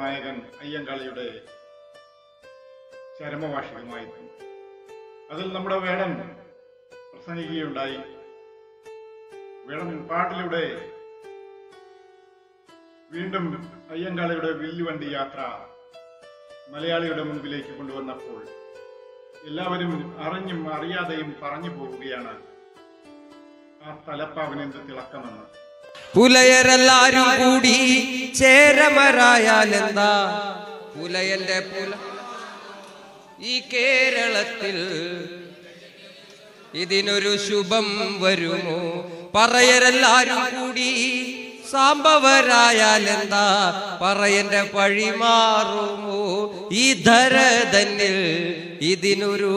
നായകൻ അയ്യങ്കാളിയുടെ ചരമവാർഷികമായിരുന്നു അതിൽ നമ്മുടെ വേടൻ പ്രസംഗിക്കുകയുണ്ടായി. വേടൻ പാട്ടിലൂടെ വീണ്ടും അയ്യങ്കാളിയുടെ വില്ലുവണ്ടി യാത്ര മലയാളിയുടെ മുൻപിലേക്ക് കൊണ്ടുവന്നപ്പോൾ എല്ലാവരും അറിഞ്ഞും അറിയാതെയും പറഞ്ഞു പോവുകയാണ് ആ തലപ്പാവിനെന്ത് തിളക്കമെന്ന്. പുലയരെല്ലാരും കൂടി ചേരമരായാൽ എന്താ പുലയന്റെ പുല ഈ കേരളത്തിൽ ഇതിനൊരു ശുഭം വരുമോ? പറയരെല്ലാരും കൂടി സാമ്പവരായാലെന്താ? പറയന്റെ പഴി മാറുമോ? ഈ ധര തന്നിൽ ഇതിനൊരു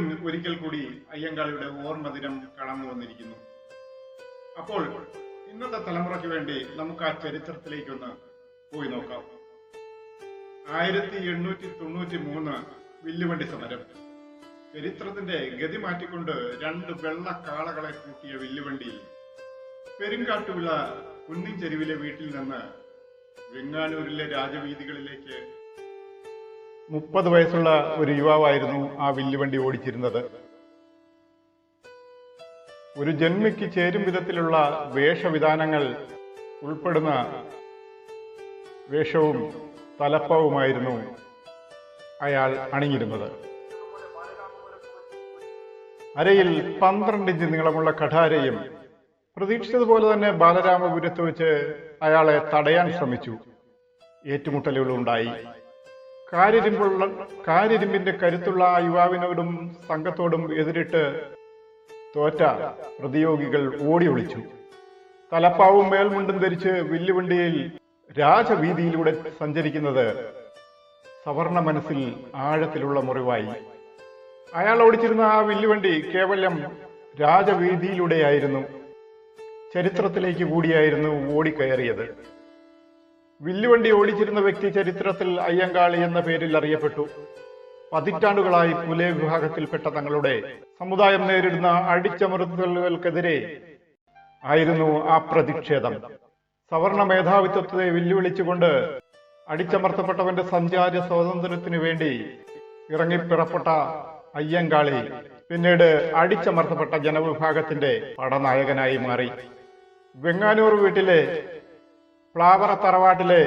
വീണ്ടും ഒരിക്കൽ കൂടി അയ്യങ്കാളിയുടെ ഓർമ്മ ദിനം കടന്നു വന്നിരിക്കുന്നു. അപ്പോൾ ഇന്നത്തെ തലമുറയ്ക്ക് വേണ്ടി നമുക്ക് ആ ചരിത്രത്തിലേക്കൊന്ന് പോയി നോക്കാം. ആയിരത്തി എണ്ണൂറ്റി തൊണ്ണൂറ്റി മൂന്ന് വില്ലുവണ്ടി സമരം. ചരിത്രത്തിന്റെ ഗതി മാറ്റിക്കൊണ്ട് രണ്ട് വെള്ള കാളകളെ കൂട്ടിയ വില്ലുവണ്ടി പെരുങ്കാട്ടുവിള കുന്നിൻ ചെരുവിലെ വീട്ടിൽ നിന്ന് വെങ്ങാനൂരിലെ രാജവീതികളിലേക്ക് മുപ്പത് വയസ്സുള്ള ഒരു യുവാവായിരുന്നു ആ വില്ലുവണ്ടി ഓടിച്ചിരുന്നത്. ഒരു ജന്മിക്ക് ചേരും വിധത്തിലുള്ള വേഷവിധാനങ്ങൾ ഉൾപ്പെടുന്ന വേഷവും തലപ്പവുമായിരുന്നു അയാൾ അണിഞ്ഞിരുന്നത്. അരയിൽ പന്ത്രണ്ട് ഇഞ്ച് നീളമുള്ള കഠാരയും പ്രതീക്ഷിച്ചതുപോലെ തന്നെ ബാലരാമപുരത്ത് വെച്ച് അയാളെ തടയാൻ ശ്രമിച്ചു. ഏറ്റുമുട്ടലുകളുണ്ടായി. കാരിരുമ്പുള്ള കാരിരുമ്പിന്റെ കരുത്തുള്ള ആ യുവാവിനോടും സംഘത്തോടും എതിരിട്ട് തോറ്റ പ്രതിയോഗികൾ ഓടി ഒളിച്ചു. തലപ്പാവും മേൽമുണ്ടും ധരിച്ച് വില്ലുവണ്ടിയിൽ രാജവീതിയിലൂടെ സഞ്ചരിക്കുന്നത് സവർണ മനസ്സിൽ ആഴത്തിലുള്ള മുറിവായി. അയാൾ ഓടിച്ചിരുന്ന ആ വില്ലുവണ്ടി കേവലം രാജവീതിയിലൂടെയായിരുന്നു. ചരിത്രത്തിലേക്ക് കൂടിയായിരുന്നു ഓടിക്കയറിയത്. വില്ലുവണ്ടി ഓടിച്ചിരുന്ന വ്യക്തി ചരിത്രത്തിൽ അയ്യങ്കാളി എന്ന പേരിൽ അറിയപ്പെട്ടു. പതിറ്റാണ്ടുകളായി പുലേ വിഭാഗത്തിൽപ്പെട്ട തങ്ങളുടെ സമുദായം നേരിടുന്ന അടിച്ചമർത്തലുകൾക്കെതിരെ ആയിരുന്നു ആ പ്രതിഷേധം. സവർണ മേധാവിത്വത്തെ വെല്ലുവിളിച്ചുകൊണ്ട് അടിച്ചമർത്തപ്പെട്ടവന്റെ സഞ്ചാര സ്വാതന്ത്ര്യത്തിനു വേണ്ടി ഇറങ്ങിപ്പിറപ്പെട്ട അയ്യങ്കാളി പിന്നീട് അടിച്ചമർത്തപ്പെട്ട ജനവിഭാഗത്തിന്റെ പടനായകനായി മാറി. വെങ്ങാനൂർ വീട്ടിലെ പ്ലാവറ തറവാട്ടിലെ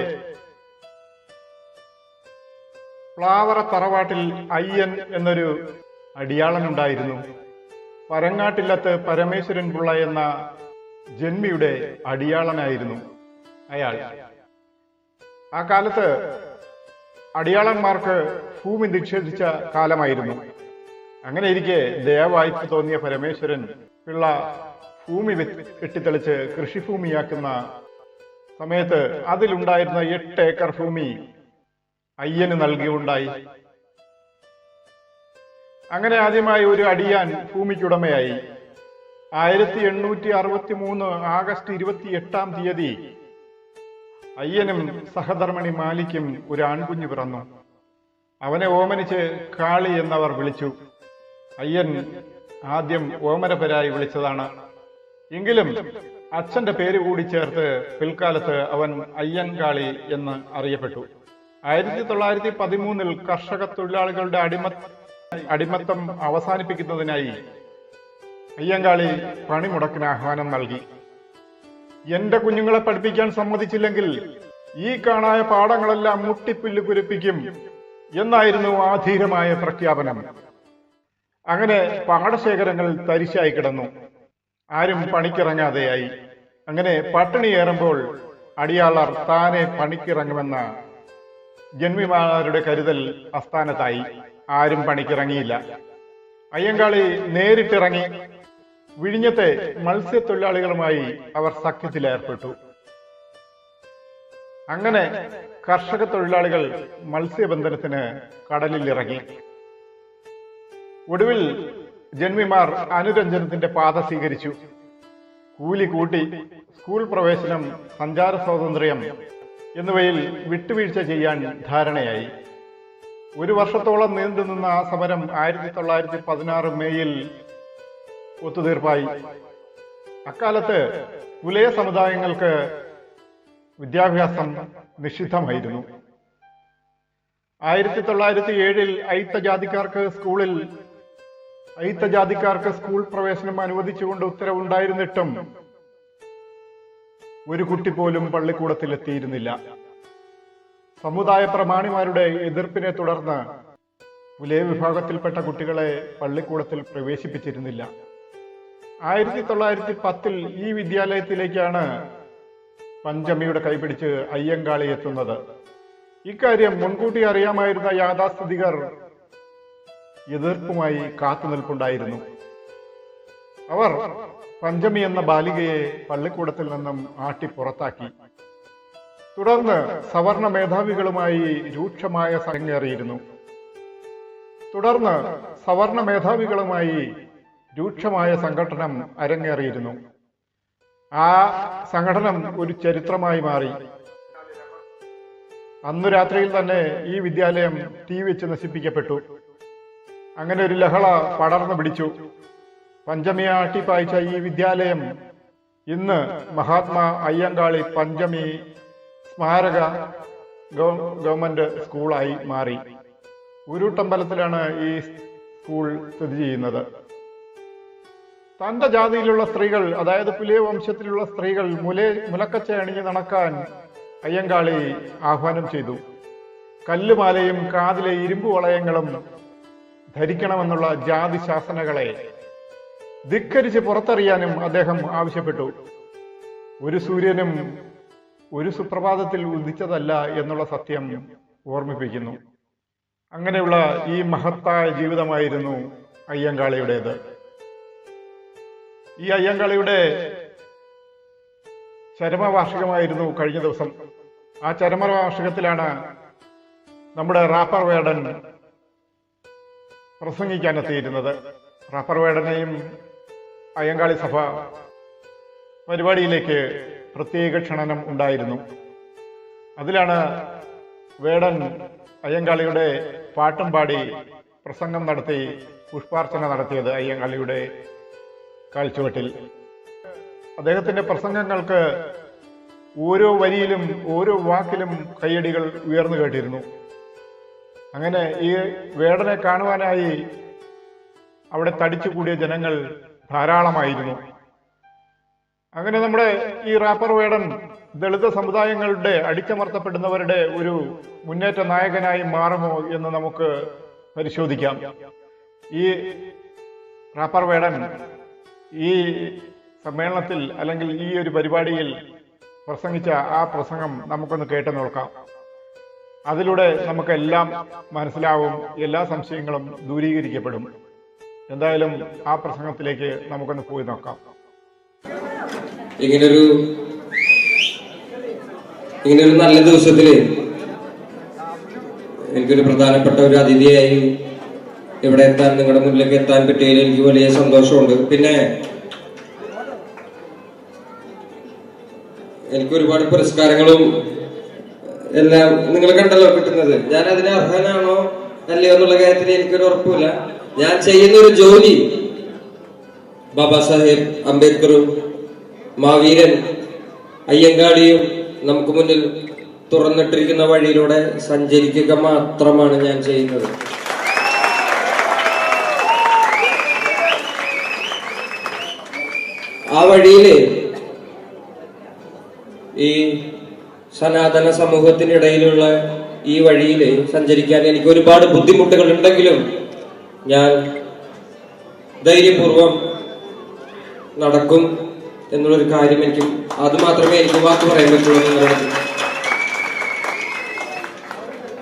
പ്ലാവറ തറവാട്ടിൽ അയ്യൻ എന്നൊരു അടിയാളനുണ്ടായിരുന്നു പരങ്ങാട്ടില്ലത്ത് പരമേശ്വരൻ പിള്ള എന്ന ജന്മിയുടെ അടിയാളനായിരുന്നു അയാൾ. ആ കാലത്ത് അടിയാളന്മാർക്ക് ഭൂമി നിക്ഷേപിച്ച കാലമായിരുന്നു. അങ്ങനെ ഇരിക്കെ ദയവായ്പ തോന്നിയ പരമേശ്വരൻ പിള്ള ഭൂമി വെട്ടിത്തെളിച്ച് കൃഷിഭൂമിയാക്കുന്ന സമയത്ത് അതിലുണ്ടായിരുന്ന എട്ട് ഏക്കർ ഭൂമി അയ്യന് നൽകിയുണ്ടായി. അങ്ങനെ ആദ്യമായി ഒരു അടിയാൻ ഭൂമിക്കുടമയായി. ആയിരത്തി എണ്ണൂറ്റി അറുപത്തി മൂന്ന് ആഗസ്റ്റ് ഇരുപത്തി എട്ടാം തീയതി അയ്യനും സഹധർമ്മണി മാലിക്കും ഒരു ആൺകുഞ്ഞു പിറന്നു. അവനെ ഓമനിച്ച് കാളി എന്നവർ വിളിച്ചു. അയ്യൻ ആദ്യം ഓമനപരായി വിളിച്ചതാണ്. എങ്കിലും അച്ഛന്റെ പേര് കൂടി ചേർത്ത് പിൽക്കാലത്ത് അവൻ അയ്യൻകാളി എന്ന് അറിയപ്പെട്ടു. ആയിരത്തി തൊള്ളായിരത്തി പതിമൂന്നിൽ കർഷക തൊഴിലാളികളുടെ അടിമ അടിമത്തം അവസാനിപ്പിക്കുന്നതിനായി അയ്യങ്കാളി പണിമുടക്കിന് ആഹ്വാനം നൽകി. എന്റെ കുഞ്ഞുങ്ങളെ പഠിപ്പിക്കാൻ സമ്മതിച്ചില്ലെങ്കിൽ ഈ കാണായ പാഠങ്ങളെല്ലാം മുട്ടിപ്പില്ല് കുരിപ്പിക്കും എന്നായിരുന്നു ആധീരമായ പ്രഖ്യാപനം. അങ്ങനെ പാടശേഖരങ്ങൾ തരിശായി കിടന്നു. ആരും പണിക്കിറങ്ങാതെയായി. അങ്ങനെ പട്ടിണിയേറുമ്പോൾ അടിയാളർ താനെ പണിക്കിറങ്ങുമെന്ന ജന്മിമാരുടെ കരുതൽ അസ്ഥാനത്തായി ആരും പണിക്കിറങ്ങിയില്ല. അയ്യങ്കാളി നേരിട്ടിറങ്ങി വിഴിഞ്ഞത്തെ മത്സ്യത്തൊഴിലാളികളുമായി അവർ സഖ്യത്തിലേർപ്പെട്ടു അങ്ങനെ കർഷക തൊഴിലാളികൾ മത്സ്യബന്ധനത്തിന് കടലിൽ ഇറങ്ങി ഒടുവിൽ ജന്മിമാർ അനുരഞ്ജനത്തിന്റെ പാത സ്വീകരിച്ചു. കൂലി കൂട്ടി സ്കൂൾ പ്രവേശനം സഞ്ചാര സ്വാതന്ത്ര്യം എന്നിവയിൽ വിട്ടുവീഴ്ച ചെയ്യാൻ ധാരണയായി. ഒരു വർഷത്തോളം നീണ്ടുനിന്ന ആ സമരം ആയിരത്തി തൊള്ളായിരത്തി പതിനാറ് മേയിൽ ഒത്തുതീർപ്പായി. അക്കാലത്ത് പുലയ സമുദായങ്ങൾക്ക് വിദ്യാഭ്യാസം നിഷിദ്ധമായിരുന്നു. ആയിരത്തി തൊള്ളായിരത്തി ഏഴിൽ അയിത്ത ജാതിക്കാർക്ക് സ്കൂളിൽ അയിത്ത ജാതിക്കാർക്ക് സ്കൂൾ പ്രവേശനം അനുവദിച്ചുകൊണ്ട് ഉത്തരവുണ്ടായിരുന്നിട്ടും ഒരു കുട്ടി പോലും പള്ളിക്കൂടത്തിൽ എത്തിയിരുന്നില്ല സമുദായ പ്രമാണിമാരുടെ എതിർപ്പിനെ തുടർന്ന് പുലയ വിഭാഗത്തിൽപ്പെട്ട കുട്ടികളെ പള്ളിക്കൂടത്തിൽ പ്രവേശിപ്പിച്ചിരുന്നില്ല. ആയിരത്തി തൊള്ളായിരത്തി പത്തിൽ ഈ വിദ്യാലയത്തിലേക്കാണ് പഞ്ചമിയുടെ കൈപിടിച്ച് അയ്യങ്കാളി എത്തുന്നത് ഇക്കാര്യം മുൻകൂട്ടി അറിയാമായിരുന്ന യാഥാസ്ഥിതികർ എതിർപ്പുമായി കാത്തുനിൽപ്പുണ്ടായിരുന്നു അവർ പഞ്ചമി എന്ന ബാലികയെ പള്ളിക്കൂടത്തിൽ നിന്നും ആട്ടി പുറത്താക്കി. തുടർന്ന് സവർണ മേധാവികളുമായി രൂക്ഷമായ സംഘേറിയിരുന്നു തുടർന്ന് സവർണ മേധാവികളുമായി രൂക്ഷമായ സംഘടനം അരങ്ങേറിയിരുന്നു. ആ സംഘടനം ഒരു ചരിത്രമായി മാറി. അന്നു രാത്രിയിൽ തന്നെ ഈ വിദ്യാലയം തീ വെച്ച് നശിപ്പിക്കപ്പെട്ടു. അങ്ങനെ ഒരു ലഹള പടർന്നു പിടിച്ചു. പഞ്ചമിയെ ആട്ടിപ്പായിച്ച ഈ വിദ്യാലയം ഇന്ന് മഹാത്മാ അയ്യങ്കാളി പഞ്ചമി സ്മാരക ഗവ- ഗവൺമെന്റ് സ്കൂളായി മാറി. ഉരുട്ടമ്പലത്തിലാണ് ഈ സ്കൂൾ സ്ഥിതി ചെയ്യുന്നത്. തന്റെ ജാതിയിലുള്ള സ്ത്രീകൾ അതായത് പുലിയ വംശത്തിലുള്ള സ്ത്രീകൾ മുലേ മുലക്കച്ച അണിഞ്ഞ് നടക്കാൻ അയ്യങ്കാളി ആഹ്വാനം ചെയ്തു. കല്ലുമാലയും കാതിലെ ഇരുമ്പ് വളയങ്ങളും ധരിക്കണമെന്നുള്ള ജാതി ശാസനകളെ ധിക്കരിച്ച് പുറത്തറിയാനും അദ്ദേഹം ആവശ്യപ്പെട്ടു. ഒരു സൂര്യനും ഒരു സുപ്രഭാതത്തിൽ ഉദിച്ചതല്ല എന്നുള്ള സത്യം ഓർമ്മിപ്പിക്കുന്നു. അങ്ങനെയുള്ള ഈ മഹത്തായ ജീവിതമായിരുന്നു അയ്യങ്കാളിയുടേത്. ഈ അയ്യങ്കാളിയുടെ ചരമവാർഷികമായിരുന്നു കഴിഞ്ഞ ദിവസം. ആ ചരമവാർഷികത്തിലാണ് നമ്മുടെ റാപ്പർ വേടൻ പ്രസംഗിക്കാൻ എത്തിയിരുന്നത് റാപ്പർ വേടനെയും അയ്യങ്കാളി സഭ പരിപാടിയിലേക്ക് പ്രത്യേക ക്ഷണനം ഉണ്ടായിരുന്നു. അതിലാണ് വേടൻ അയ്യങ്കാളിയുടെ പാട്ടും പാടി പ്രസംഗം നടത്തി പുഷ്പാർച്ചന നടത്തിയത് അയ്യങ്കാളിയുടെ കാഴ്ചവട്ടിൽ അദ്ദേഹത്തിന്റെ പ്രസംഗങ്ങൾക്ക് ഓരോ വരിയിലും ഓരോ വാക്കിലും കയ്യടികൾ ഉയർന്നു കേട്ടിരുന്നു. അങ്ങനെ ഈ വേടനെ കാണുവാനായി അവിടെ തടിച്ചു കൂടിയ ജനങ്ങൾ ധാരാളമായിരുന്നു. അങ്ങനെ നമ്മുടെ ഈ റാപ്പർ വേടൻ ദളിത് സമുദായങ്ങളുടെ അടിച്ചമർത്തപ്പെടുന്നവരുടെ ഒരു മുന്നേറ്റ നായകനായി മാറുമോ എന്ന് നമുക്ക് പരിശോധിക്കാം. ഈ റാപ്പർ വേടൻ ഈ സമ്മേളനത്തിൽ അല്ലെങ്കിൽ ഈ ഒരു പരിപാടിയിൽ പ്രസംഗിച്ച ആ പ്രസംഗം നമുക്കൊന്ന് കേട്ടു നോക്കാം. അതിലൂടെ നമുക്കെല്ലാം മനസ്സിലാവും എല്ലാ സംശയങ്ങളും ദൂരീകരിക്കപ്പെടും. എന്തായാലും ആ പ്രസംഗത്തിലേക്ക് നമുക്കൊന്ന് പോയി നോക്കാം. ഇങ്ങനൊരു ഇങ്ങനൊരു നല്ല ദിവസത്തിൽ എനിക്കൊരു പ്രധാനപ്പെട്ട ഒരു അതിഥിയായി ഇവിടെ എത്താൻ നിങ്ങളുടെ മുന്നിലേക്ക് എത്താൻ പറ്റിയതിൽ എനിക്ക് വലിയ സന്തോഷമുണ്ട്. പിന്നെ എനിക്ക് ഒരുപാട് പുരസ്കാരങ്ങളും എല്ലാം നിങ്ങൾ കണ്ടല്ലോ കിട്ടുന്നത്. ഞാൻ അതിന് അർഹനാണോ അല്ലയോ എന്നുള്ള കാര്യത്തിൽ എനിക്കൊരു ഉറപ്പില്ല ഞാൻ ചെയ്യുന്ന ഒരു ജോലി ബാബാ സാഹേബ് അംബേദ്കറും മാവീരൻ അയ്യങ്കാളിയും നമുക്ക് മുന്നിൽ തുറന്നിട്ടിരിക്കുന്ന വഴിയിലൂടെ സഞ്ചരിക്കുക മാത്രമാണ് ഞാൻ ചെയ്യുന്നത്. ആ വഴിയിൽ ഈ സനാതന സമൂഹത്തിനിടയിലുള്ള ഈ വഴിയിൽ സഞ്ചരിക്കാൻ എനിക്ക് ഒരുപാട് ബുദ്ധിമുട്ടുകൾ ഉണ്ടെങ്കിലും ഞാൻ ധൈര്യപൂർവം നടക്കും എന്നുള്ളൊരു കാര്യം എനിക്ക് അതുമാത്രമേ എനിക്ക് വാക്ക് പറയാൻ പറ്റുള്ളൂ.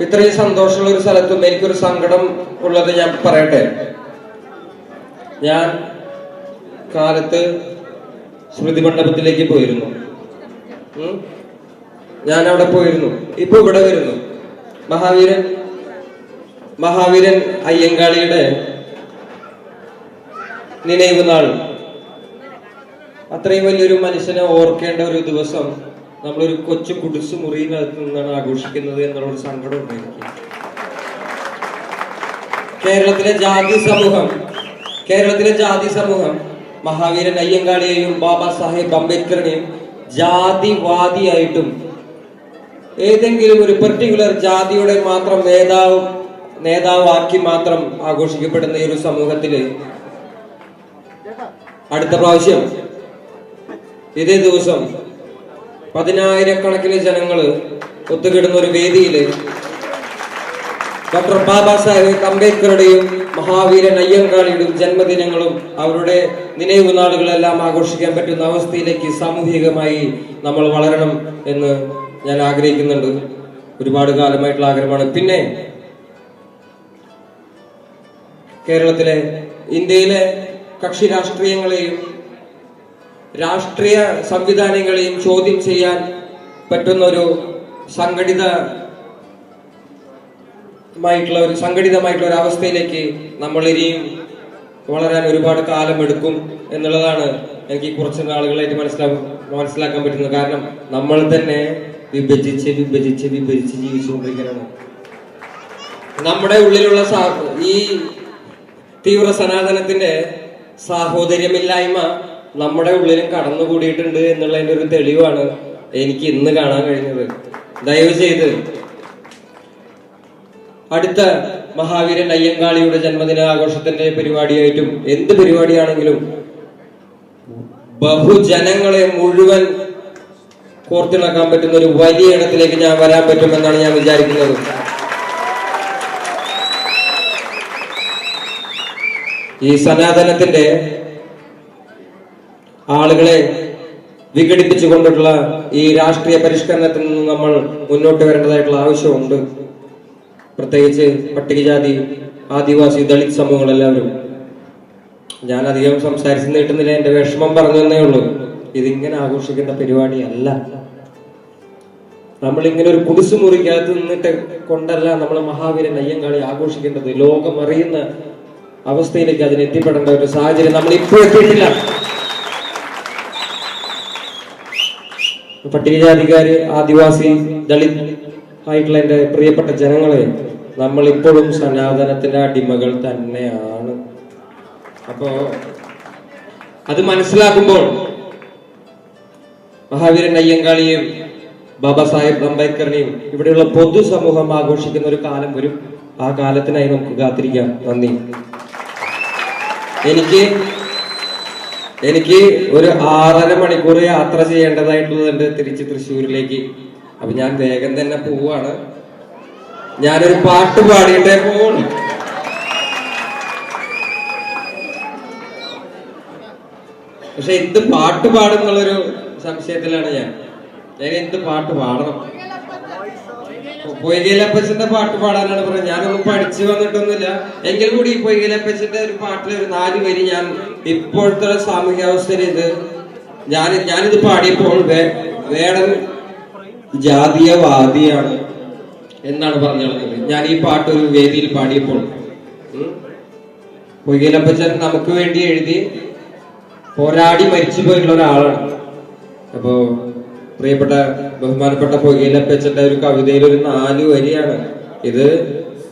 ഇത്രയും സന്തോഷമുള്ള ഒരു സ്ഥലത്തും എനിക്കൊരു സങ്കടം ഉള്ളത് ഞാൻ പറയട്ടെ ഞാൻ കാലത്ത് സ്മൃതി മണ്ഡപത്തിലേക്ക് പോയിരുന്നു? ഞാൻ അവിടെ പോയിരുന്നു. ഇപ്പൊ ഇവിടെ വരുന്നു. മഹാവീരൻ മഹാവീരൻ അയ്യങ്കാളിയുടെ നിனைവ് നാൾ. അത്രയും വലിയൊരു മനുഷ്യനെ ഓർക്കേണ്ട ഒരു ദിവസം നമ്മളൊരു കൊച്ചു കുടിസ് മുറിയിനകത്ത് നിന്നാണ് ആഘോഷിക്കുന്നത് എന്നുള്ള ഒരു സങ്കടമുണ്ട് എനിക്ക് കേരളത്തിലെ ജാതി സമൂഹം കേരളത്തിലെ ജാതി സമൂഹം മഹാവീരൻ അയ്യങ്കാളിയെയും ബാബാ സാഹേബ് അംബേദ്കറിനെയും ജാതിവാദിയായിട്ടും ഏതെങ്കിലും ഒരു പെർട്ടിക്കുലർ ജാതിയുടെ മാത്രം നേതാവ് നേതാവാക്കി മാത്രം ആഘോഷിക്കപ്പെടുന്ന ഈ ഒരു സമൂഹത്തിൽ അടുത്ത പ്രാവശ്യം ഇതേ ദിവസം പതിനായിരക്കണക്കിന് ജനങ്ങൾ ഒത്തുകിടുന്ന ഒരു വേദിയിൽ ഡോക്ടർ ബാബാ സാഹേബ് അംബേദ്കറുടെയും മഹാവീരൻ അയ്യങ്കാളിയുടെയും ജന്മദിനങ്ങളും അവരുടെ നിனைவு നാളുകളെല്ലാം ആഘോഷിക്കാൻ പറ്റുന്ന അവസ്ഥയിലേക്ക് സാമൂഹികമായി നമ്മൾ വളരണം എന്ന് ഞാൻ ആഗ്രഹിക്കുന്നുണ്ട്. ഒരുപാട് കാലമായിട്ടുള്ള ആഗ്രഹമാണ്. പിന്നെ കേരളത്തിലെ ഇന്ത്യയിലെ കക്ഷി രാഷ്ട്രീയങ്ങളെയും രാഷ്ട്രീയ സംവിധാനങ്ങളെയും ചോദ്യം ചെയ്യാൻ പറ്റുന്ന ഒരു സംഘടിത മായിട്ടുള്ള ഒരു സംഘടിതമായിട്ടുള്ള ഒരു അവസ്ഥയിലേക്ക് നമ്മൾ ഇനിയും വളരാൻ ഒരുപാട് കാലം എടുക്കും എന്നുള്ളതാണ് എനിക്ക് കുറച്ച് നാളുകളായിട്ട് മനസ്സിലാക്കാൻ മനസ്സിലാക്കാൻ പറ്റുന്നത്. കാരണം നമ്മൾ തന്നെ വിഭജിച്ച് വിഭജിച്ച് വിഭജിച്ച് ജീവിച്ചുകൊണ്ടിരിക്കുകയാണ് നമ്മുടെ ഉള്ളിലുള്ള ഈ തീവ്ര സനാതനത്തിന്റെ സാഹോദര്യമില്ലായ്മ നമ്മുടെ ഉള്ളിലും കടന്നുകൂടിയിട്ടുണ്ട് എന്നുള്ളതിന്റെ ഒരു തെളിവാണ് എനിക്ക് ഇന്ന് കാണാൻ കഴിഞ്ഞത്. ദയവ് ചെയ്ത് അടുത്ത മഹാവീരൻ അയ്യങ്കാളിയുടെ ജന്മദിന ആഘോഷത്തിന്റെ പരിപാടിയായിട്ടും എന്ത് പരിപാടിയാണെങ്കിലും ബഹുജനങ്ങളെ മുഴുവൻ കോർത്തിണക്കാൻ പറ്റുന്ന ഒരു വലിയ ഇടത്തിലേക്ക് ഞാൻ വരാൻ പറ്റുമെന്നാണ് ഞാൻ വിചാരിക്കുന്നത്. ഈ സനാതനത്തിന്റെ ആളുകളെ വിഘടിപ്പിച്ചുകൊണ്ടുള്ള ഈ രാഷ്ട്രീയ പരിഷ്കരണത്തിൽ നിന്ന് നമ്മൾ മുന്നോട്ട് വരേണ്ടതായിട്ടുള്ള ആവശ്യമുണ്ട്. പ്രത്യേകിച്ച് പട്ടികജാതി ആദിവാസി ദളിത് സമൂഹങ്ങളെല്ലാവരും. ഞാൻ അധികം സംസാരിച്ച് നീട്ടുന്നില്ല എന്റെ വിഷമം പറഞ്ഞു തന്നേ ഉള്ളൂ. ഇതിങ്ങനെ ആഘോഷിക്കുന്ന പരിപാടിയല്ല. നമ്മൾ ഇങ്ങനെ ഒരു കുടിസുമുറിക്കകത്ത് നിന്നിട്ട് കൊണ്ടല്ല നമ്മൾ മഹാവീരൻ അയ്യങ്കാളി ആഘോഷിക്കേണ്ടത്. ലോകം അറിയുന്ന അവസ്ഥയിലേക്ക് അതിന് എത്തിപ്പെടേണ്ട ഒരു സാഹചര്യം നമ്മൾ ഇപ്പോൾ എത്തിയിട്ടില്ല. പട്ടികജാതിക്കാര് ആദിവാസി ദളിത് ആയിട്ടുള്ള എന്റെ പ്രിയപ്പെട്ട ജനങ്ങളെ നമ്മൾ ഇപ്പോഴും സനാതനത്തിന്റെ അടിമകൾ തന്നെയാണ്. അപ്പോ അത് മനസ്സിലാക്കുമ്പോൾ മഹാവീരൻ അയ്യങ്കാളിയെയും ബാബാ സാഹേബ് അംബേദ്കറിനെയും ഇവിടെയുള്ള പൊതുസമൂഹം ആഘോഷിക്കുന്ന ഒരു കാലം വരും ആ കാലത്തിനായി നമുക്ക് കാത്തിരിക്കാം. നന്ദി. എനിക്ക് എനിക്ക് ഒരു ആറര മണിക്കൂർ യാത്ര ചെയ്യേണ്ടതായിട്ടുള്ളതുണ്ട് തിരിച്ച് തൃശ്ശൂരിലേക്ക്. അപ്പൊ ഞാൻ വേഗം തന്നെ പോവാണ്. ഞാനൊരു പാട്ട് പാടിയിട്ടേ പോവുള്ളൂ. പക്ഷെ ഇത് പാട്ട് പാടുന്നുള്ളൊരു സംശയത്തിലാണ് ഞാൻ ഞാൻ. എന്ത് പാട്ട് പാടണം? പൊയ്കയിലപ്പച്ചന്റെ പാട്ട് പാടാനാണ് പറഞ്ഞത്. ഞാനൊന്നും പഠിച്ചു വന്നിട്ടൊന്നുമില്ല. എങ്കിൽ കൂടി ഈ പൊയ്കയിലപ്പച്ചന്റെ ഒരു പാട്ടിലെ ഒരു നാല് വരി ഞാൻ ഇപ്പോഴത്തെ സാമൂഹ്യാവസ്ഥയിൽ ഇത് ഞാൻ ഞാനിത് പാടിയപ്പോൾ വേടൻ ജാതീയവാദിയാണ് എന്നാണ് പറഞ്ഞത് ഞാൻ ഈ പാട്ട് ഒരു വേദിയിൽ പാടിയപ്പോൾ. പൊയ്കയിലപ്പച്ചൻ നമുക്ക് വേണ്ടി എഴുതി പോരാടി മരിച്ചു പോയിട്ടുള്ള ഒരാളാണ്. അപ്പോ പ്രിയപ്പെട്ട ബഹുമാനപ്പെട്ട പുകയിലപ്പച്ചന്റെ ഒരു കവിതയിൽ ഒരു നാല് വരിയാണ്. ഇത്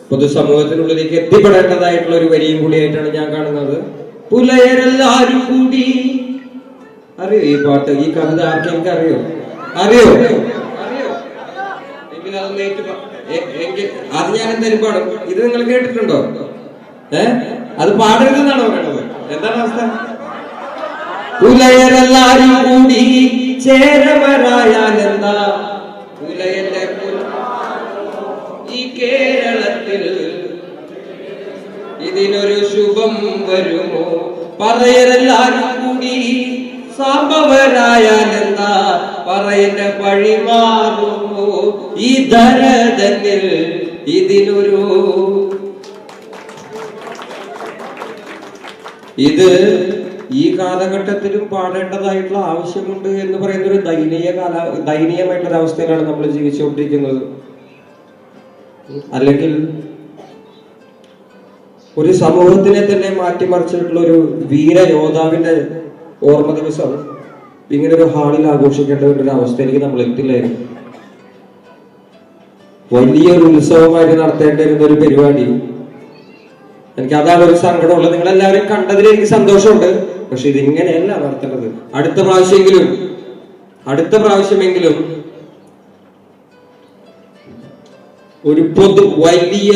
പൊതുസമൂഹത്തിനുള്ളിലേക്ക് എത്തിപ്പെടേണ്ടതായിട്ടുള്ള ഒരു വരിയും കൂടിയായിട്ടാണ് ഞാൻ കാണുന്നത്. പുലയരെല്ലാരും കൂടി. അറിയോ ഈ പാട്ട്? ഈ കവിത ആർക്കെനിക്ക് അറിയോ? അറിയോ? എങ്കിൽ അത് ഞാൻ എന്തായാലും പാടും. ഇത് നിങ്ങൾ കേട്ടിട്ടുണ്ടോ? ഏ? അത് പാടരുതെന്നാണോ പറയണത് എന്താണ് അവസ്ഥ? പുലയരെല്ലാരും കൂടി. ചേരവരായാലെന്താ പുലയന്റെ പുല ഈ കേരളത്തിൽ ഇതിനൊരു ശുഭം വരുമോ? പറയരെല്ലാരും കൂടി സംഭവരായാലെന്താ പറയന്റെ പഴി മാറുമോ? ഈ ധരതന്നിൽ ഇതിനൊരു ഇത് ഈ കാലഘട്ടത്തിലും പാടേണ്ടതായിട്ടുള്ള ആവശ്യമുണ്ട് എന്ന് പറയുന്ന ഒരു ദയനീയ കാല ദയനീയമായിട്ടുള്ള അവസ്ഥയിലാണ് നമ്മൾ ജീവിച്ചുകൊണ്ടിരിക്കുന്നത്. അല്ലെങ്കിൽ ഒരു സമൂഹത്തിനെ തന്നെ മാറ്റിമറിച്ചിട്ടുള്ള ഒരു വീരയോദ്ധാവിന്റെ ഓർമ്മ ദിവസം ഇങ്ങനെ ഒരു ഹാളിൽ ആഘോഷിക്കേണ്ട ഒരു അവസ്ഥയിലേക്ക് നമ്മൾ എത്തില്ലായിരുന്നു. വലിയൊരു ഉത്സവമായിട്ട് നടത്തേണ്ടിയിരുന്ന ഒരു പരിപാടി. എനിക്ക് അതാണ് ഒരു സങ്കടമുള്ളത്. നിങ്ങൾ എല്ലാവരും കണ്ടതിൽ എനിക്ക് സന്തോഷമുണ്ട്. പക്ഷെ ഇതിങ്ങനെയല്ല നടത്തേണ്ടത് അടുത്ത പ്രാവശ്യമെങ്കിലും അടുത്ത പ്രാവശ്യമെങ്കിലും ഒരു പൊതു വലിയ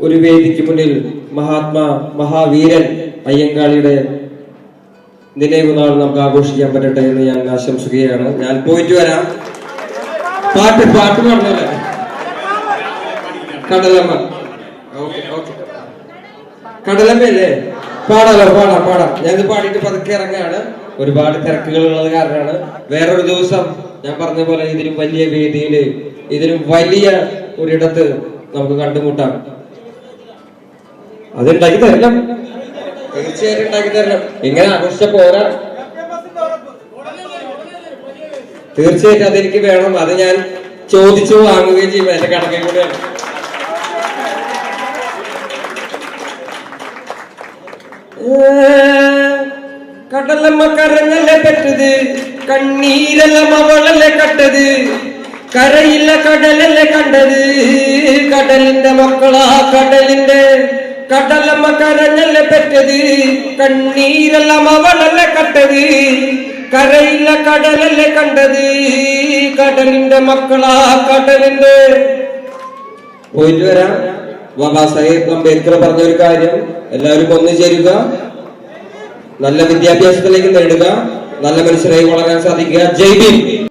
ഒരു വേദിക്ക് മുന്നിൽ മഹാത്മാ മഹാവീരൻ അയ്യങ്കാളിയുടെ നിലവ് നാൾ നമുക്ക് ആഘോഷിക്കാൻ പറ്റട്ടെ എന്ന് ഞാൻ ആശംസിക്കുകയാണ്. ഞാൻ പോയിട്ട് വരാം. പാട്ട് പാട്ട് പറഞ്ഞല്ലേ കടലമ്മ. Okay okay. കടലമ്മയല്ലേ? പാടാലോ പാടാം പാടാം. ഞാനിത് പാടിയിട്ട് പതുക്കെ ഇറങ്ങാണ് ഒരുപാട് തിരക്കുകൾ ഉള്ളത് കാരണമാണ്. വേറൊരു ദിവസം ഞാൻ പറഞ്ഞ പോലെ ഇതിലും വലിയ വേദിയിൽ ഇതിലും വലിയ ഒരിടത്ത് നമുക്ക് കണ്ടുമുട്ടാം. അതുണ്ടാക്കി തരണം. തീർച്ചയായിട്ടും ഉണ്ടാക്കി തരണം. ഇങ്ങനെ ആഘോഷിച്ച പോരാ. തീർച്ചയായിട്ടും അതെനിക്ക് വേണം. അത് ഞാൻ ചോദിച്ചു വാങ്ങുകയും ചെയ്യും. എന്റെ കണക്കിൽ കൂടെയാണ് കടലമ്മ കരഞ്ഞല്ലേ പെട്ടത്? കണ്ണീരെല്ലാം അവളല്ലേ കട്ടത്? കരയില്ല കടലല്ലേ കണ്ടത്? കടലിന്റെ മക്കളാ കടലിന്റെ കടലമ്മ കരഞ്ഞല്ലേ പെറ്റത് കണ്ണീരെല്ലാം അവളല്ലേ കട്ടത്? കരയില്ല കടലല്ലേ കണ്ടത്? കടലിന്റെ മക്കളാ കടലിന്റെ. പോയിട്ട് വരാം. സാഹേബ് അംബേദ്കർ പറഞ്ഞ ഒരു കാര്യം. എല്ലാവരും ഒന്നു ചേരുക. നല്ല വിദ്യാഭ്യാസത്തിലേക്ക് നേടുക. നല്ല മനുഷ്യരായി വളരാൻ സാധിക്കുക. ജയ് ഭീം.